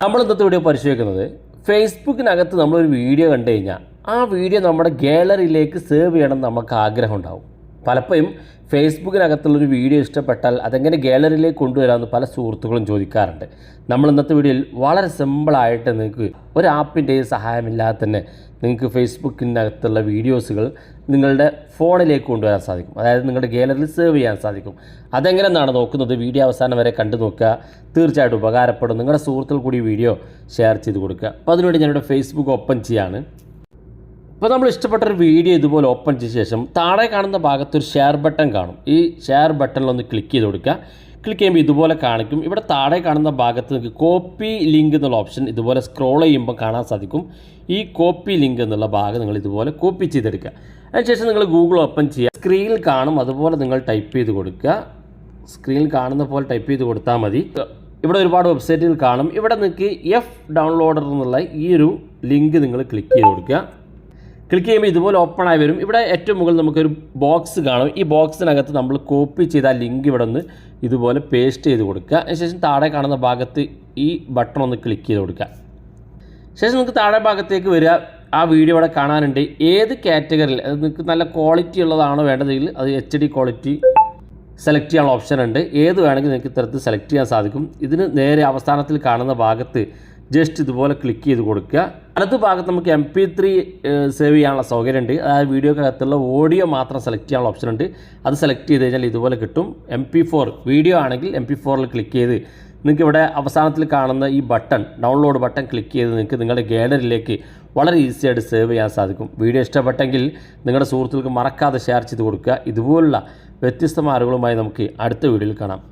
നമ്മൾ ഇന്നത്തെ വീഡിയോ പരിശോധിക്കുന്നത് ഫേസ്ബുക്കിനകത്ത് നമ്മളൊരു വീഡിയോ കണ്ടു കഴിഞ്ഞാൽ ആ വീഡിയോ നമ്മുടെ ഗാലറിയിലേക്ക് സേവ് ചെയ്യണം നമുക്ക് ആഗ്രഹം ഉണ്ടാവും. പലപ്പോഴും ഫേസ്ബുക്കിനകത്തുള്ളൊരു വീഡിയോ ഇഷ്ടപ്പെട്ടാൽ അതെങ്ങനെ ഗാലറിയിലേക്ക് കൊണ്ടുവരാമെന്ന് പല സുഹൃത്തുക്കളും ചോദിക്കാറുണ്ട്. നമ്മൾ ഇന്നത്തെ വീഡിയോയിൽ വളരെ സിമ്പിളായിട്ട് നിങ്ങൾക്ക് ഒരു ആപ്പിന്റെയും സഹായമില്ലാതെ തന്നെ നിങ്ങൾക്ക് ഫേസ്ബുക്കിനകത്തുള്ള വീഡിയോസുകൾ നിങ്ങളുടെ ഫോണിലേക്ക് കൊണ്ടുവരാൻ സാധിക്കും. അതായത് നിങ്ങളുടെ ഗാലറിയിൽ സേവ് ചെയ്യാൻ സാധിക്കും. അതെങ്ങനെയാണ് നോക്കുന്നത്? വീഡിയോ അവസാനം വരെ കണ്ടു നോക്കുക. തീർച്ചയായിട്ടും ഉപകാരപ്പെടും. നിങ്ങളുടെ സുഹൃത്തുക്കൾ കൂടി വീഡിയോ ഷെയർ ചെയ്ത് കൊടുക്കുക. അപ്പോൾ അതിനുവേണ്ടി ഞാനിവിടെ ഫേസ്ബുക്ക് ഓപ്പൺ ചെയ്യാണ്. ഇപ്പോൾ നമ്മൾ ഇഷ്ടപ്പെട്ട ഒരു വീഡിയോ ഇതുപോലെ ഓപ്പൺ ചെയ്ത ശേഷം താഴെ കാണുന്ന ഭാഗത്ത് ഒരു ഷെയർ ബട്ടൺ കാണും. ഈ ഷെയർ ബട്ടണിൽ ഒന്ന് ക്ലിക്ക് ചെയ്ത് കൊടുക്കുക. ക്ലിക്ക് ചെയ്യുമ്പോൾ ഇതുപോലെ കാണിക്കും. ഇവിടെ താഴെ കാണുന്ന ഭാഗത്ത് നിങ്ങൾക്ക് കോപ്പി ലിങ്ക് എന്നുള്ള ഓപ്ഷൻ ഇതുപോലെ സ്ക്രോൾ ചെയ്യുമ്പോൾ കാണാൻ സാധിക്കും. ഈ കോപ്പി ലിങ്ക് എന്നുള്ള ഭാഗം നിങ്ങൾ ഇതുപോലെ കോപ്പി ചെയ്തെടുക്കുക. അതിനുശേഷം നിങ്ങൾ ഗൂഗിൾ ഓപ്പൺ ചെയ്യുക. സ്ക്രീനിൽ കാണും. അതുപോലെ നിങ്ങൾ ടൈപ്പ് ചെയ്ത് കൊടുക്കുക. സ്ക്രീനിൽ കാണുന്ന പോലെ ടൈപ്പ് ചെയ്ത് കൊടുത്താൽ മതി. ഇവിടെ ഒരുപാട് വെബ്സൈറ്റുകൾ കാണും. ഇവിടെ നിങ്ങൾക്ക് എഫ് ഡൗൺലോഡർ എന്നുള്ള ഈ ഒരു ലിങ്ക് നിങ്ങൾ ക്ലിക്ക് ചെയ്ത് കൊടുക്കുക. ക്ലിക്ക് ചെയ്യുമ്പോൾ ഇതുപോലെ ഓപ്പൺ ആയി വരും. ഇവിടെ ഏറ്റവും മുകളിൽ നമുക്കൊരു ബോക്സ് കാണും. ഈ ബോക്സിനകത്ത് നമ്മൾ കോപ്പി ചെയ്ത ലിങ്ക് ഇവിടെ നിന്ന് ഇതുപോലെ പേസ്റ്റ് ചെയ്ത് കൊടുക്കുക. അതിനുശേഷം താഴെ കാണുന്ന ഭാഗത്ത് ഈ ബട്ടൺ ഒന്ന് ക്ലിക്ക് ചെയ്ത് കൊടുക്കുക. ശേഷം നിങ്ങൾക്ക് താഴെ ഭാഗത്തേക്ക് വരിക. ആ വീഡിയോ ഇവിടെ കാണാനുണ്ട്. ഏത് കാറ്റഗറിയിൽ അത് നിങ്ങൾക്ക് നല്ല ക്വാളിറ്റി ഉള്ളതാണോ വേണ്ടതെങ്കിൽ അത് എച്ച് ഡി ക്വാളിറ്റി സെലക്ട് ചെയ്യാനുള്ള ഓപ്ഷൻ ഉണ്ട്. ഏത് വേണമെങ്കിൽ നിങ്ങൾക്ക് ഇത്തരത്തിൽ സെലക്ട് ചെയ്യാൻ സാധിക്കും. ഇതിന് നേരെ അവസാനത്തിൽ കാണുന്ന ഭാഗത്ത് ജസ്റ്റ് ഇതുപോലെ ക്ലിക്ക് ചെയ്ത് കൊടുക്കുക. വലത് ഭാഗത്ത് നമുക്ക് എം പി ത്രീ സേവ് ചെയ്യാനുള്ള സൗകര്യമുണ്ട്. അതായത് വീഡിയോക്കകത്തുള്ള ഓഡിയോ മാത്രം സെലക്ട് ചെയ്യാനുള്ള ഓപ്ഷൻ ഉണ്ട്. അത് സെലക്ട് ചെയ്ത് കഴിഞ്ഞാൽ ഇതുപോലെ കിട്ടും. എം പി ഫോർ വീഡിയോ ആണെങ്കിൽ എം പി ഫോറിൽ ക്ലിക്ക് ചെയ്ത് നിങ്ങൾക്ക് ഇവിടെ അവസാനത്തിൽ കാണുന്ന ഈ ബട്ടൺ ഡൗൺലോഡ് ബട്ടൺ ക്ലിക്ക് ചെയ്ത് നിങ്ങൾക്ക് നിങ്ങളുടെ ഗാലറിയിലേക്ക് വളരെ ഈസി ആയിട്ട് സേവ് ചെയ്യാൻ സാധിക്കും. വീഡിയോ ഇഷ്ടപ്പെട്ടെങ്കിൽ നിങ്ങളുടെ സുഹൃത്തുക്കൾക്ക് മറക്കാതെ ഷെയർ ചെയ്ത് കൊടുക്കുക. ഇതുപോലുള്ള വ്യത്യസ്തമായ അറിവുകളുമായി നമുക്ക് അടുത്ത വീഡിയോയിൽ കാണാം.